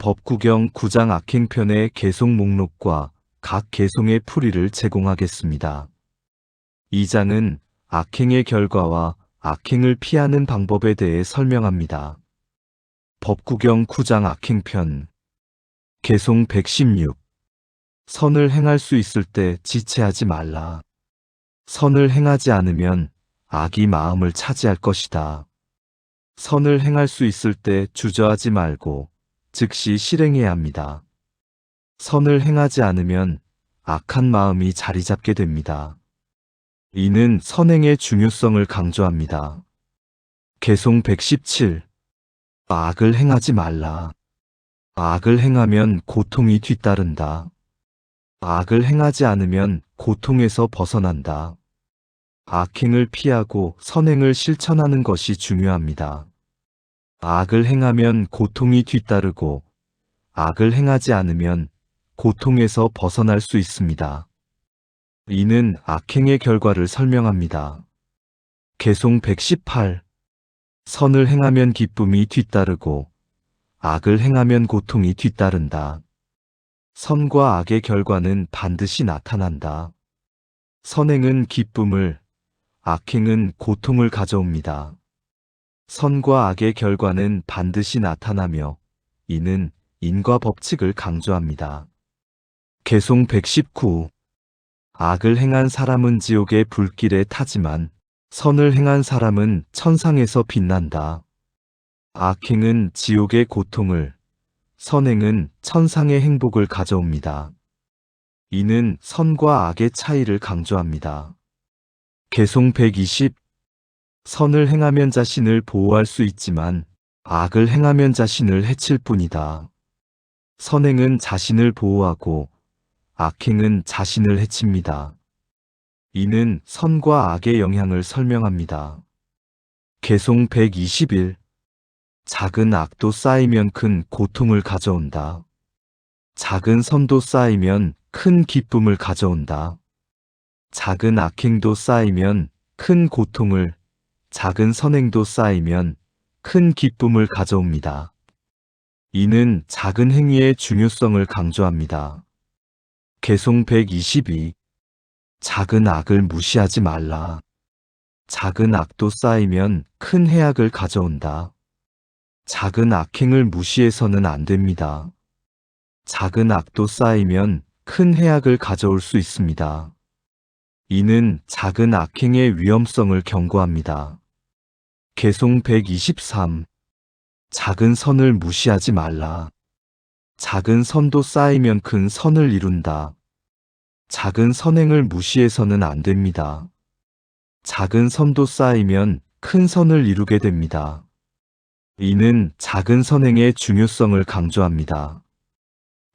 법구경 9장 악행편의 개송 목록과 각 개송의 풀이를 제공하겠습니다. 2장은 악행의 결과와 악행을 피하는 방법에 대해 설명합니다. 법구경 9장 악행편 개송 116 선을 행할 수 있을 때 지체하지 말라. 선을 행하지 않으면 악이 마음을 차지할 것이다. 선을 행할 수 있을 때 주저하지 말고 즉시 실행해야 합니다. 선을 행하지 않으면 악한 마음이 자리 잡게 됩니다. 이는 선행의 중요성을 강조합니다. 개송 117 악을 행하지 말라. 악을 행하면 고통이 뒤따른다. 악을 행하지 않으면 고통에서 벗어난다. 악행을 피하고 선행을 실천하는 것이 중요합니다. 악을 행하면 고통이 뒤따르고 악을 행하지 않으면 고통에서 벗어날 수 있습니다. 이는 악행의 결과를 설명합니다. 개송 118 선을 행하면 기쁨이 뒤따르고 악을 행하면 고통이 뒤따른다. 선과 악의 결과는 반드시 나타난다. 선행은 기쁨을, 악행은 고통을 가져옵니다. 선과 악의 결과는 반드시 나타나며 이는 인과 법칙을 강조합니다. 개송 119 악을 행한 사람은 지옥의 불길에 타지만 선을 행한 사람은 천상에서 빛난다. 악행은 지옥의 고통을, 선행은 천상의 행복을 가져옵니다. 이는 선과 악의 차이를 강조합니다. 개송 120 선을 행하면 자신을 보호할 수 있지만 악을 행하면 자신을 해칠 뿐이다. 선행은 자신을 보호하고 악행은 자신을 해칩니다. 이는 선과 악의 영향을 설명합니다. 개송 121 작은 악도 쌓이면 큰 고통을 가져온다. 작은 선도 쌓이면 큰 기쁨을 가져온다. 작은 악행도 쌓이면 큰 고통을, 작은 선행도 쌓이면 큰 기쁨을 가져옵니다. 이는 작은 행위의 중요성을 강조합니다. 개송 122 작은 악을 무시하지 말라. 작은 악도 쌓이면 큰 해악을 가져온다. 작은 악행을 무시해서는 안 됩니다. 작은 악도 쌓이면 큰 해악을 가져올 수 있습니다. 이는 작은 악행의 위험성을 경고합니다. 개송 123 작은 선을 무시하지 말라. 작은 선도 쌓이면 큰 선을 이룬다. 작은 선행을 무시해서는 안 됩니다. 작은 선도 쌓이면 큰 선을 이루게 됩니다. 이는 작은 선행의 중요성을 강조합니다.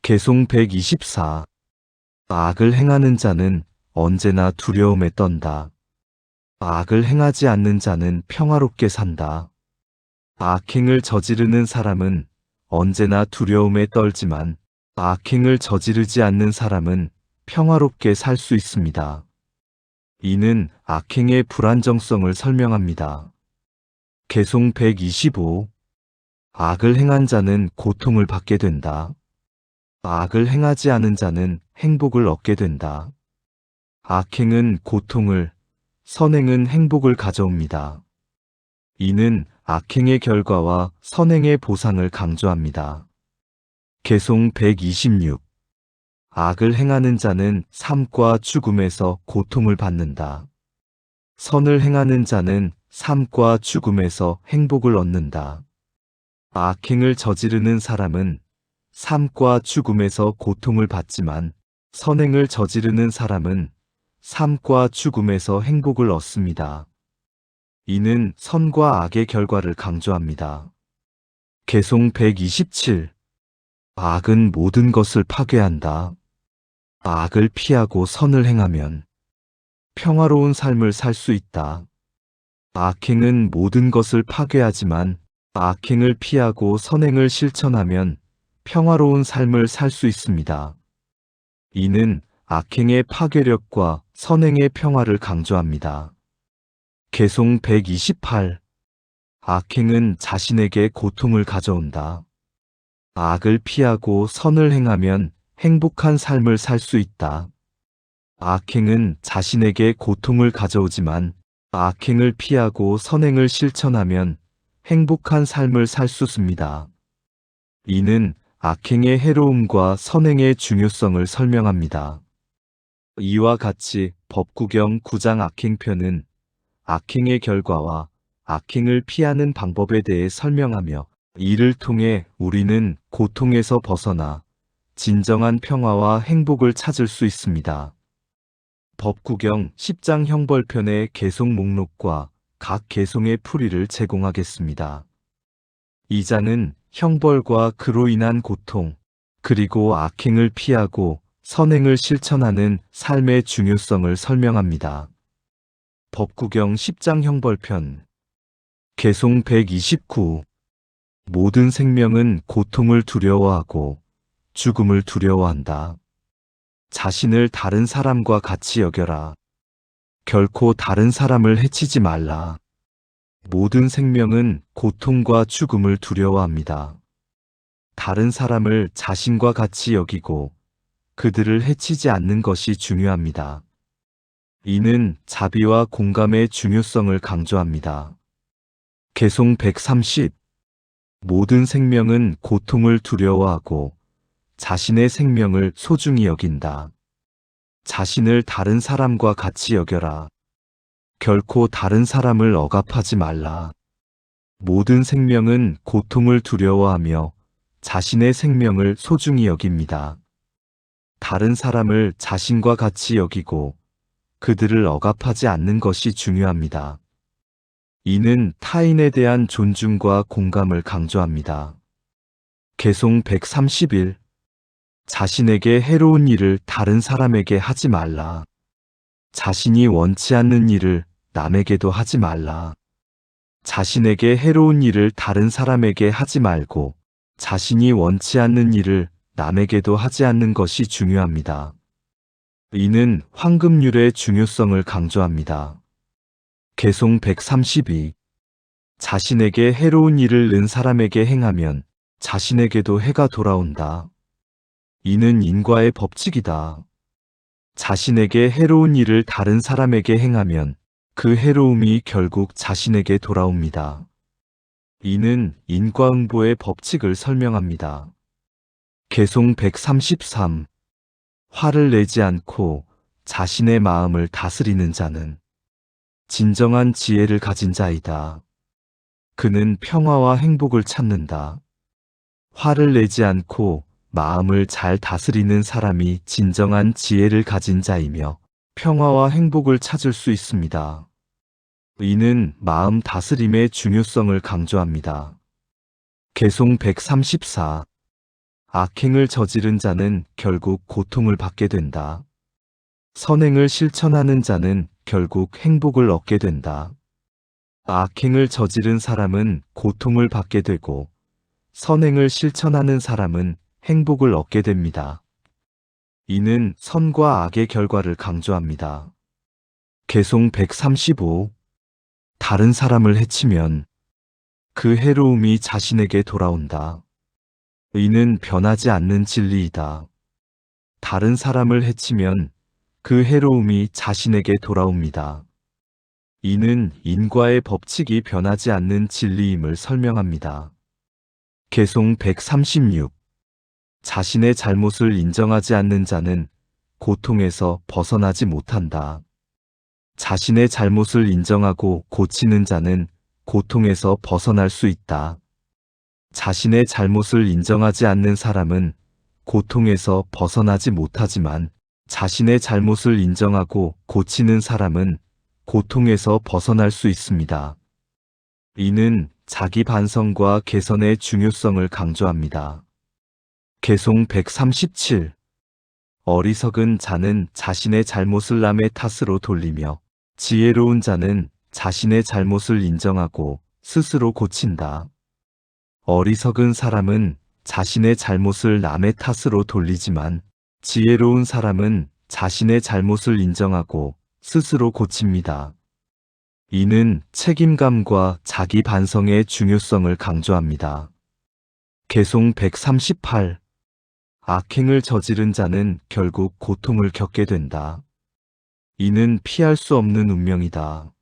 개송 124 악을 행하는 자는 언제나 두려움에 떤다. 악을 행하지 않는 자는 평화롭게 산다. 악행을 저지르는 사람은 언제나 두려움에 떨지만 악행을 저지르지 않는 사람은 평화롭게 살 수 있습니다. 이는 악행의 불안정성을 설명합니다. 개송 125 악을 행한 자는 고통을 받게 된다. 악을 행하지 않은 자는 행복을 얻게 된다. 악행은 고통을, 선행은 행복을 가져옵니다. 이는 악행의 결과와 선행의 보상을 강조합니다. 개송 126 악을 행하는 자는 삶과 죽음에서 고통을 받는다. 선을 행하는 자는 삶과 죽음에서 행복을 얻는다. 악행을 저지르는 사람은 삶과 죽음에서 고통을 받지만 선행을 저지르는 사람은 삶과 죽음에서 행복을 얻습니다. 이는 선과 악의 결과를 강조합니다. 개송 127 악은 모든 것을 파괴한다. 악을 피하고 선을 행하면 평화로운 삶을 살 수 있다. 악행은 모든 것을 파괴하지만 악행을 피하고 선행을 실천하면 평화로운 삶을 살 수 있습니다. 이는 악행의 파괴력과 선행의 평화를 강조합니다. 개송 128 악행은 자신에게 고통을 가져온다. 악을 피하고 선을 행하면 행복한 삶을 살 수 있다. 악행은 자신에게 고통을 가져오지만 악행을 피하고 선행을 실천하면 행복한 삶을 살 수 있습니다. 이는 악행의 해로움과 선행의 중요성을 설명합니다. 이와 같이 법구경 9장 악행편은 악행의 결과와 악행을 피하는 방법에 대해 설명하며 이를 통해 우리는 고통에서 벗어나 진정한 평화와 행복을 찾을 수 있습니다. 법구경 10장 형벌편의 개송 목록과 각 개송의 풀이를 제공하겠습니다. 이 장은 형벌과 그로 인한 고통, 그리고 악행을 피하고 선행을 실천하는 삶의 중요성을 설명합니다. 법구경 10장 형벌편 개송 129 모든 생명은 고통을 두려워하고 죽음을 두려워한다. 자신을 다른 사람과 같이 여겨라. 결코 다른 사람을 해치지 말라. 모든 생명은 고통과 죽음을 두려워합니다. 다른 사람을 자신과 같이 여기고 그들을 해치지 않는 것이 중요합니다. 이는 자비와 공감의 중요성을 강조합니다. 개송 130 모든 생명은 고통을 두려워하고 자신의 생명을 소중히 여긴다. 자신을 다른 사람과 같이 여겨라. 결코 다른 사람을 억압하지 말라. 모든 생명은 고통을 두려워하며 자신의 생명을 소중히 여깁니다. 다른 사람을 자신과 같이 여기고 그들을 억압하지 않는 것이 중요합니다. 이는 타인에 대한 존중과 공감을 강조합니다. 개송 131 자신에게 해로운 일을 다른 사람에게 하지 말라. 자신이 원치 않는 일을 남에게도 하지 말라. 자신에게 해로운 일을 다른 사람에게 하지 말고 자신이 원치 않는 일을 남에게도 하지 않는 것이 중요합니다. 이는 황금률의 중요성을 강조합니다. 개송 132 자신에게 해로운 일을 는 사람에게 행하면 자신에게도 해가 돌아온다. 이는 인과의 법칙이다. 자신에게 해로운 일을 다른 사람에게 행하면 그 해로움이 결국 자신에게 돌아옵니다. 이는 인과응보의 법칙을 설명합니다. 개송 133 화를 내지 않고 자신의 마음을 다스리는 자는 진정한 지혜를 가진 자이다. 그는 평화와 행복을 찾는다. 화를 내지 않고 마음을 잘 다스리는 사람이 진정한 지혜를 가진 자이며 평화와 행복을 찾을 수 있습니다. 이는 마음 다스림의 중요성을 강조합니다. 개송 134 악행을 저지른 자는 결국 고통을 받게 된다. 선행을 실천하는 자는 결국 행복을 얻게 된다. 악행을 저지른 사람은 고통을 받게 되고 선행을 실천하는 사람은 행복을 얻게 됩니다. 이는 선과 악의 결과를 강조합니다. 개송 135 다른 사람을 해치면 그 해로움이 자신에게 돌아온다. 이는 변하지 않는 진리이다. 다른 사람을 해치면 그 해로움이 자신에게 돌아옵니다. 이는 인과의 법칙이 변하지 않는 진리임을 설명합니다. 개송 136 자신의 잘못을 인정하지 않는 자는 고통에서 벗어나지 못한다. 자신의 잘못을 인정하고 고치는 자는 고통에서 벗어날 수 있다. 자신의 잘못을 인정하지 않는 사람은 고통에서 벗어나지 못하지만 자신의 잘못을 인정하고 고치는 사람은 고통에서 벗어날 수 있습니다. 이는 자기 반성과 개선의 중요성을 강조합니다. 개송 137 어리석은 자는 자신의 잘못을 남의 탓으로 돌리며 지혜로운 자는 자신의 잘못을 인정하고 스스로 고친다. 어리석은 사람은 자신의 잘못을 남의 탓으로 돌리지만 지혜로운 사람은 자신의 잘못을 인정하고 스스로 고칩니다. 이는 책임감과 자기 반성의 중요성을 강조합니다. 개송 138 악행을 저지른 자는 결국 고통을 겪게 된다. 이는 피할 수 없는 운명이다.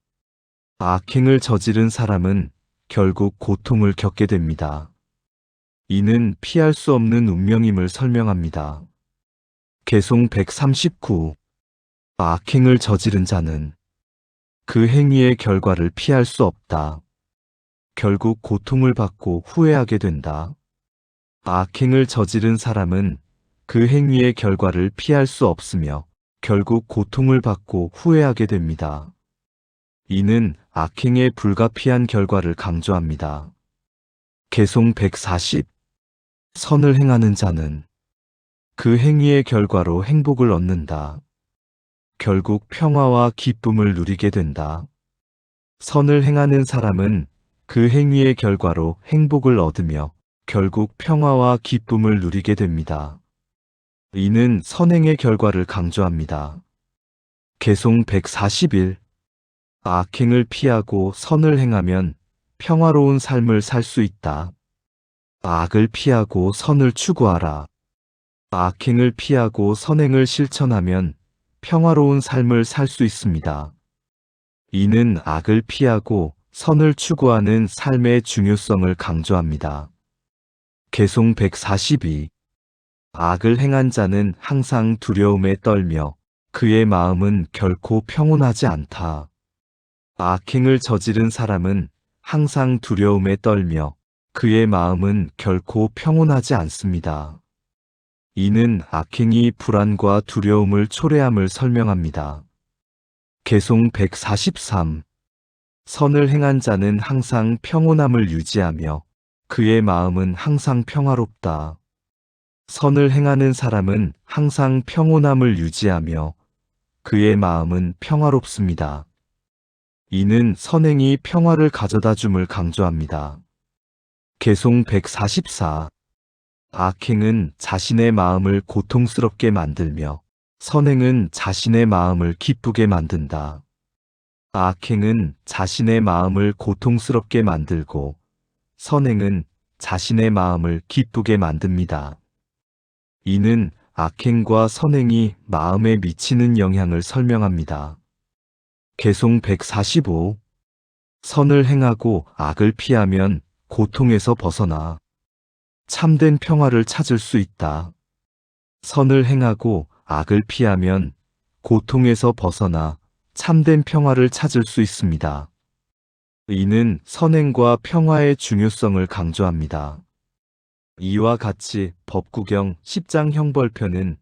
악행을 저지른 사람은 결국 고통을 겪게 됩니다. 이는 피할 수 없는 운명임을 설명합니다. 개송 139 악행을 저지른 자는 그 행위의 결과를 피할 수 없다. 결국 고통을 받고 후회하게 된다. 악행을 저지른 사람은 그 행위의 결과를 피할 수 없으며 결국 고통을 받고 후회하게 됩니다. 이는 악행의 불가피한 결과를 강조합니다. 개송 140 선을 행하는 자는 그 행위의 결과로 행복을 얻는다. 결국 평화와 기쁨을 누리게 된다. 선을 행하는 사람은 그 행위의 결과로 행복을 얻으며 결국 평화와 기쁨을 누리게 됩니다. 이는 선행의 결과를 강조합니다. 개송 141 악행을 피하고 선을 행하면 평화로운 삶을 살 수 있다. 악을 피하고 선을 추구하라. 악행을 피하고 선행을 실천하면 평화로운 삶을 살 수 있습니다. 이는 악을 피하고 선을 추구하는 삶의 중요성을 강조합니다. 개송 142 악을 행한 자는 항상 두려움에 떨며 그의 마음은 결코 평온하지 않다. 악행을 저지른 사람은 항상 두려움에 떨며 그의 마음은 결코 평온하지 않습니다. 이는 악행이 불안과 두려움을 초래함을 설명합니다. 개송 143 선을 행한 자는 항상 평온함을 유지하며 그의 마음은 항상 평화롭다. 선을 행하는 사람은 항상 평온함을 유지하며 그의 마음은 평화롭습니다. 이는 선행이 평화를 가져다 줌을 강조합니다. 개송 144 악행은 자신의 마음을 고통스럽게 만들며 선행은 자신의 마음을 기쁘게 만든다. 악행은 자신의 마음을 고통스럽게 만들고 선행은 자신의 마음을 기쁘게 만듭니다. 이는 악행과 선행이 마음에 미치는 영향을 설명합니다. 개송 145 선을 행하고 악을 피하면 고통에서 벗어나 참된 평화를 찾을 수 있다. 선을 행하고 악을 피하면 고통에서 벗어나 참된 평화를 찾을 수 있습니다. 이는 선행과 평화의 중요성을 강조합니다. 이와 같이 법구경 10장 형벌편은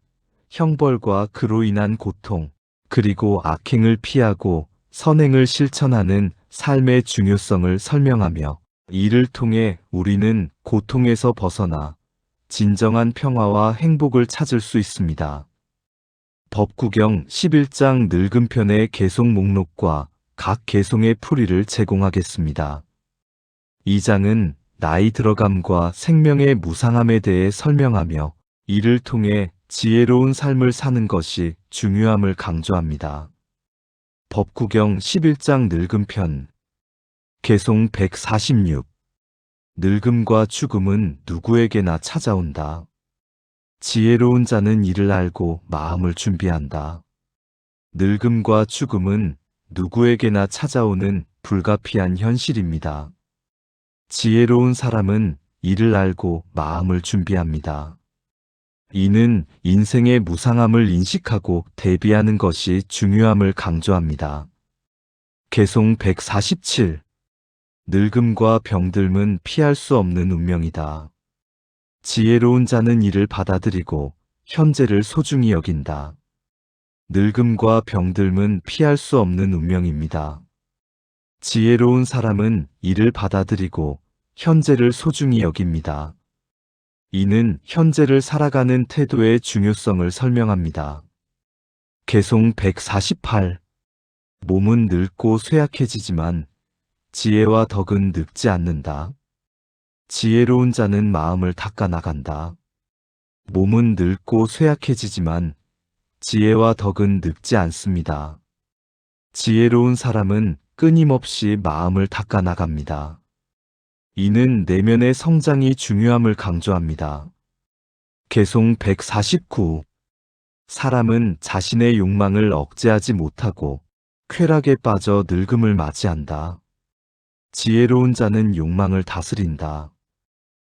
형벌과 그로 인한 고통, 그리고 악행을 피하고 선행을 실천하는 삶의 중요성을 설명하며 이를 통해 우리는 고통에서 벗어나 진정한 평화와 행복을 찾을 수 있습니다. 법구경 11장 늙은 편의 개송 목록과 각 개송의 풀이를 제공하겠습니다. 이 장은 나이 들어감과 생명의 무상함에 대해 설명하며 이를 통해 지혜로운 삶을 사는 것이 중요함을 강조합니다. 법구경 11장 늙은 편 개송 146 늙음과 죽음은 누구에게나 찾아온다. 지혜로운 자는 이를 알고 마음을 준비한다. 늙음과 죽음은 누구에게나 찾아오는 불가피한 현실입니다. 지혜로운 사람은 이를 알고 마음을 준비합니다. 이는 인생의 무상함을 인식하고 대비하는 것이 중요함을 강조합니다. 개송 147 늙음과 병듦은 피할 수 없는 운명이다. 지혜로운 자는 이를 받아들이고 현재를 소중히 여긴다. 늙음과 병듦은 피할 수 없는 운명입니다. 지혜로운 사람은 이를 받아들이고 현재를 소중히 여깁니다. 이는 현재를 살아가는 태도의 중요성을 설명합니다. 개송 148 몸은 늙고 쇠약해지지만 지혜와 덕은 늙지 않는다. 지혜로운 자는 마음을 닦아 나간다. 몸은 늙고 쇠약해지지만 지혜와 덕은 늙지 않습니다. 지혜로운 사람은 끊임없이 마음을 닦아 나갑니다. 이는 내면의 성장이 중요함을 강조합니다. 개송 149 사람은 자신의 욕망을 억제하지 못하고 쾌락에 빠져 늙음을 맞이한다. 지혜로운 자는 욕망을 다스린다.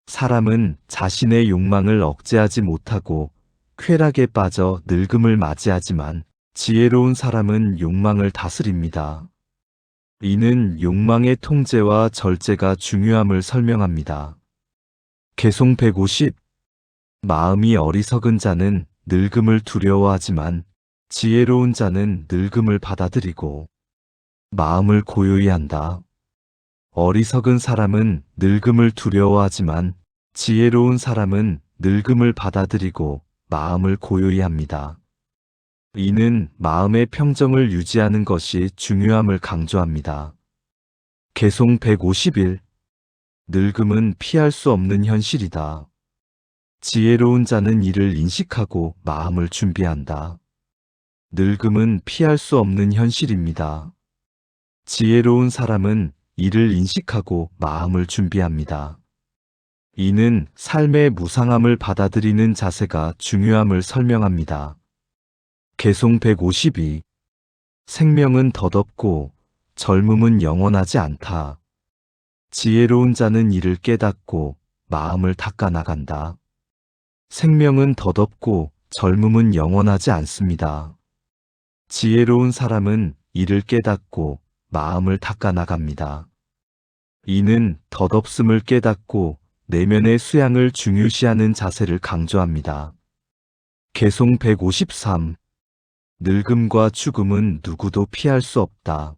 사람은 자신의 욕망을 억제하지 못하고 쾌락에 빠져 늙음을 맞이하지만 지혜로운 사람은 욕망을 다스립니다. 이는 욕망의 통제와 절제가 중요함을 설명합니다. 개송 150 마음이 어리석은 자는 늙음을 두려워하지만 지혜로운 자는 늙음을 받아들이고 마음을 고요히 한다. 어리석은 사람은 늙음을 두려워하지만 지혜로운 사람은 늙음을 받아들이고 마음을 고요히 합니다. 이는 마음의 평정을 유지하는 것이 중요함을 강조합니다. 개송 151 늙음은 피할 수 없는 현실이다. 지혜로운 자는 이를 인식하고 마음을 준비한다. 늙음은 피할 수 없는 현실입니다. 지혜로운 사람은 이를 인식하고 마음을 준비합니다. 이는 삶의 무상함을 받아들이는 자세가 중요함을 설명합니다. 개송 152 생명은 덧없고 젊음은 영원하지 않다. 지혜로운 자는 이를 깨닫고 마음을 닦아 나간다. 생명은 덧없고 젊음은 영원하지 않습니다. 지혜로운 사람은 이를 깨닫고 마음을 닦아 나갑니다. 이는 덧없음을 깨닫고 내면의 수양을 중요시하는 자세를 강조합니다. 개송 153 늙음과 죽음은 누구도 피할 수 없다.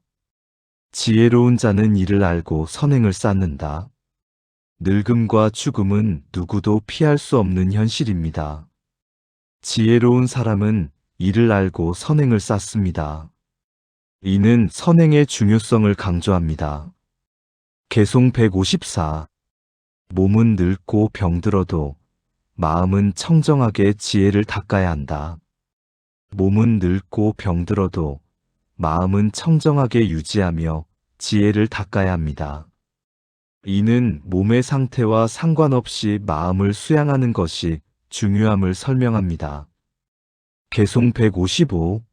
지혜로운 자는 이를 알고 선행을 쌓는다. 늙음과 죽음은 누구도 피할 수 없는 현실입니다. 지혜로운 사람은 이를 알고 선행을 쌓습니다. 이는 선행의 중요성을 강조합니다. 개송 154 몸은 늙고 병들어도 마음은 청정하게 지혜를 닦아야 한다. 몸은 늙고 병들어도 마음은 청정하게 유지하며 지혜를 닦아야 합니다. 이는 몸의 상태와 상관없이 마음을 수양하는 것이 중요함을 설명합니다. 개송 155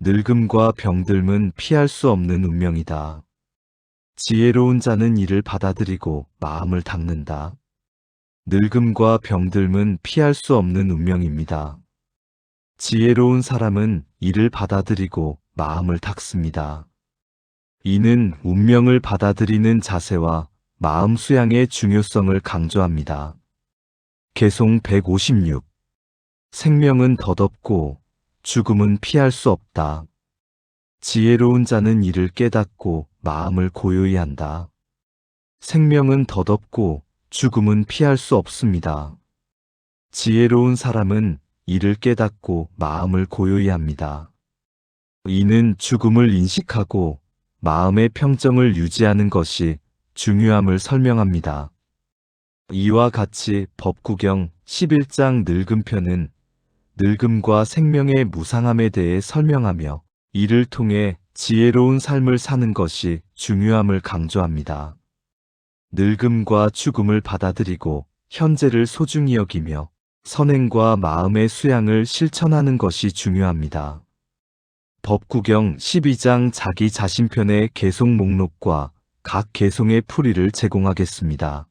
늙음과 병듦은 피할 수 없는 운명이다. 지혜로운 자는 이를 받아들이고 마음을 닦는다. 늙음과 병듦은 피할 수 없는 운명입니다. 지혜로운 사람은 이를 받아들이고 마음을 닦습니다. 이는 운명을 받아들이는 자세와 마음 수양의 중요성을 강조합니다. 개송 156 생명은 덧없고 죽음은 피할 수 없다. 지혜로운 자는 이를 깨닫고 마음을 고요히 한다. 생명은 덧없고 죽음은 피할 수 없습니다. 지혜로운 사람은 이를 깨닫고 마음을 고요히 합니다. 이는 죽음을 인식하고 마음의 평정을 유지하는 것이 중요함을 설명합니다. 이와 같이 법구경 11장 늙음편은 늙음과 생명의 무상함에 대해 설명하며 이를 통해 지혜로운 삶을 사는 것이 중요함을 강조합니다. 늙음과 죽음을 받아들이고 현재를 소중히 여기며 선행과 마음의 수양을 실천하는 것이 중요합니다. 법구경 12장 자기 자신편의 개송 목록과 각 개송의 풀이를 제공하겠습니다.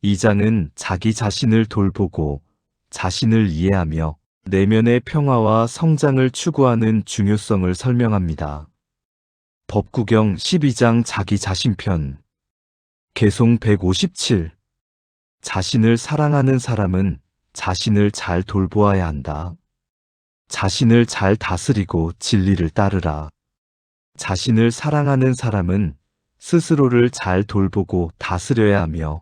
이 장은 자기 자신을 돌보고 자신을 이해하며 내면의 평화와 성장을 추구하는 중요성을 설명합니다. 법구경 12장 자기 자신편 개송 157 자신을 사랑하는 사람은 자신을 잘 돌보아야 한다. 자신을 잘 다스리고 진리를 따르라. 자신을 사랑하는 사람은 스스로를 잘 돌보고 다스려야 하며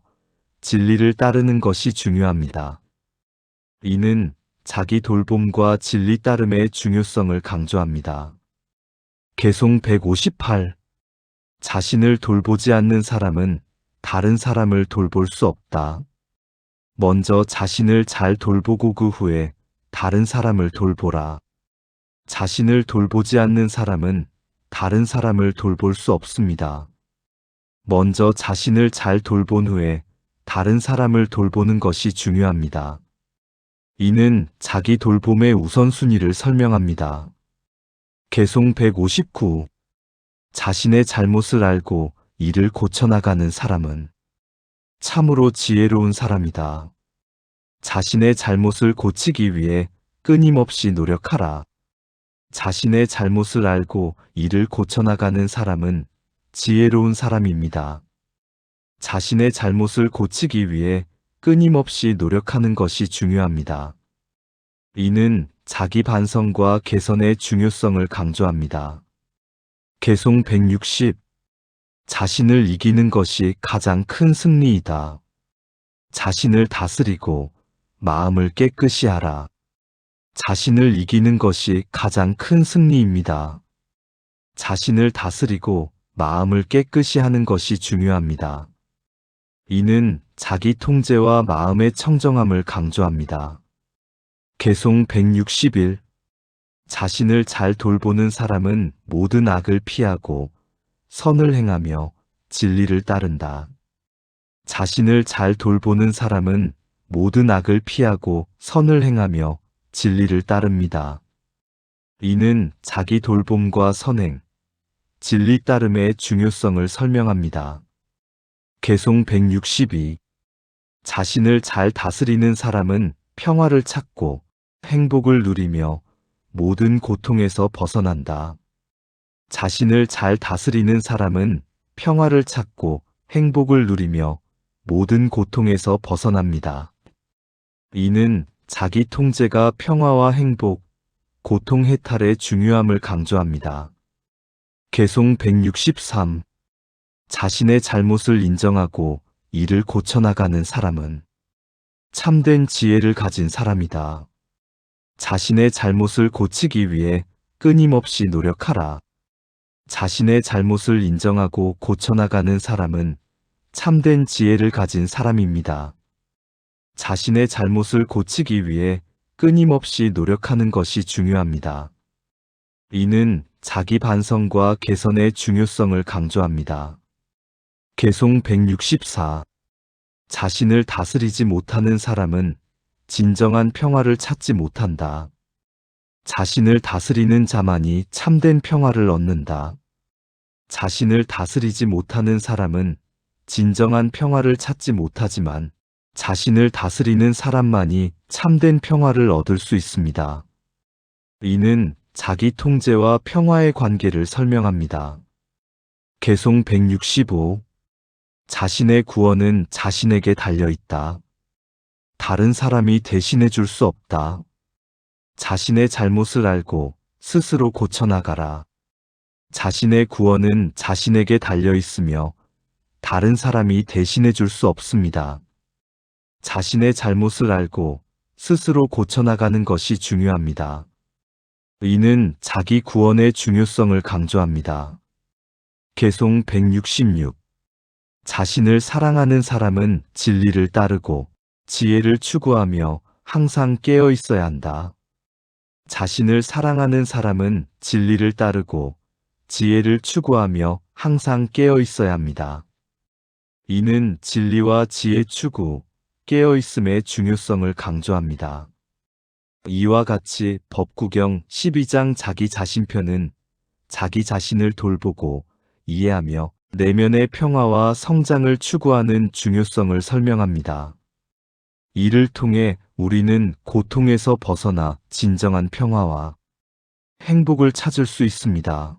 진리를 따르는 것이 중요합니다. 이는 자기 돌봄과 진리 따름의 중요성을 강조합니다. 개송 158 자신을 돌보지 않는 사람은 다른 사람을 돌볼 수 없다. 먼저 자신을 잘 돌보고 그 후에 다른 사람을 돌보라. 자신을 돌보지 않는 사람은 다른 사람을 돌볼 수 없습니다. 먼저 자신을 잘 돌본 후에 다른 사람을 돌보는 것이 중요합니다. 이는 자기 돌봄의 우선순위를 설명합니다. 개송 159 자신의 잘못을 알고 이를 고쳐나가는 사람은 참으로 지혜로운 사람이다. 자신의 잘못을 고치기 위해 끊임없이 노력하라. 자신의 잘못을 알고 이를 고쳐나가는 사람은 지혜로운 사람입니다. 자신의 잘못을 고치기 위해 끊임없이 노력하는 것이 중요합니다. 이는 자기 반성과 개선의 중요성을 강조합니다. 개송 160 자신을 이기는 것이 가장 큰 승리이다. 자신을 다스리고 마음을 깨끗이 하라. 자신을 이기는 것이 가장 큰 승리입니다. 자신을 다스리고 마음을 깨끗이 하는 것이 중요합니다. 이는 자기 통제와 마음의 청정함을 강조합니다. 개송 161 자신을 잘 돌보는 사람은 모든 악을 피하고 선을 행하며 진리를 따른다. 자신을 잘 돌보는 사람은 모든 악을 피하고 선을 행하며 진리를 따릅니다. 이는 자기 돌봄과 선행, 진리 따름의 중요성을 설명합니다. 개송 162 자신을 잘 다스리는 사람은 평화를 찾고 행복을 누리며 모든 고통에서 벗어난다. 자신을 잘 다스리는 사람은 평화를 찾고 행복을 누리며 모든 고통에서 벗어납니다. 이는 자기 통제가 평화와 행복, 고통 해탈의 중요함을 강조합니다. 개송 163 자신의 잘못을 인정하고 이를 고쳐나가는 사람은 참된 지혜를 가진 사람이다. 자신의 잘못을 고치기 위해 끊임없이 노력하라. 자신의 잘못을 인정하고 고쳐나가는 사람은 참된 지혜를 가진 사람입니다. 자신의 잘못을 고치기 위해 끊임없이 노력하는 것이 중요합니다. 이는 자기 반성과 개선의 중요성을 강조합니다. 개송 164 자신을 다스리지 못하는 사람은 진정한 평화를 찾지 못한다. 자신을 다스리는 자만이 참된 평화를 얻는다. 자신을 다스리지 못하는 사람은 진정한 평화를 찾지 못하지만 자신을 다스리는 사람만이 참된 평화를 얻을 수 있습니다. 이는 자기 통제와 평화의 관계를 설명합니다. 개송 165 자신의 구원은 자신에게 달려 있다. 다른 사람이 대신해 줄 수 없다. 자신의 잘못을 알고 스스로 고쳐나가라. 자신의 구원은 자신에게 달려 있으며 다른 사람이 대신해 줄 수 없습니다. 자신의 잘못을 알고 스스로 고쳐나가는 것이 중요합니다. 이는 자기 구원의 중요성을 강조합니다. 개송 166 자신을 사랑하는 사람은 진리를 따르고 지혜를 추구하며 항상 깨어 있어야 한다. 자신을 사랑하는 사람은 진리를 따르고 지혜를 추구하며 항상 깨어 있어야 합니다. 이는 진리와 지혜 추구, 깨어 있음의 중요성을 강조합니다. 이와 같이 법구경 12장 자기 자신편은 자기 자신을 돌보고 이해하며 내면의 평화와 성장을 추구하는 중요성을 설명합니다. 이를 통해 우리는 고통에서 벗어나 진정한 평화와 행복을 찾을 수 있습니다.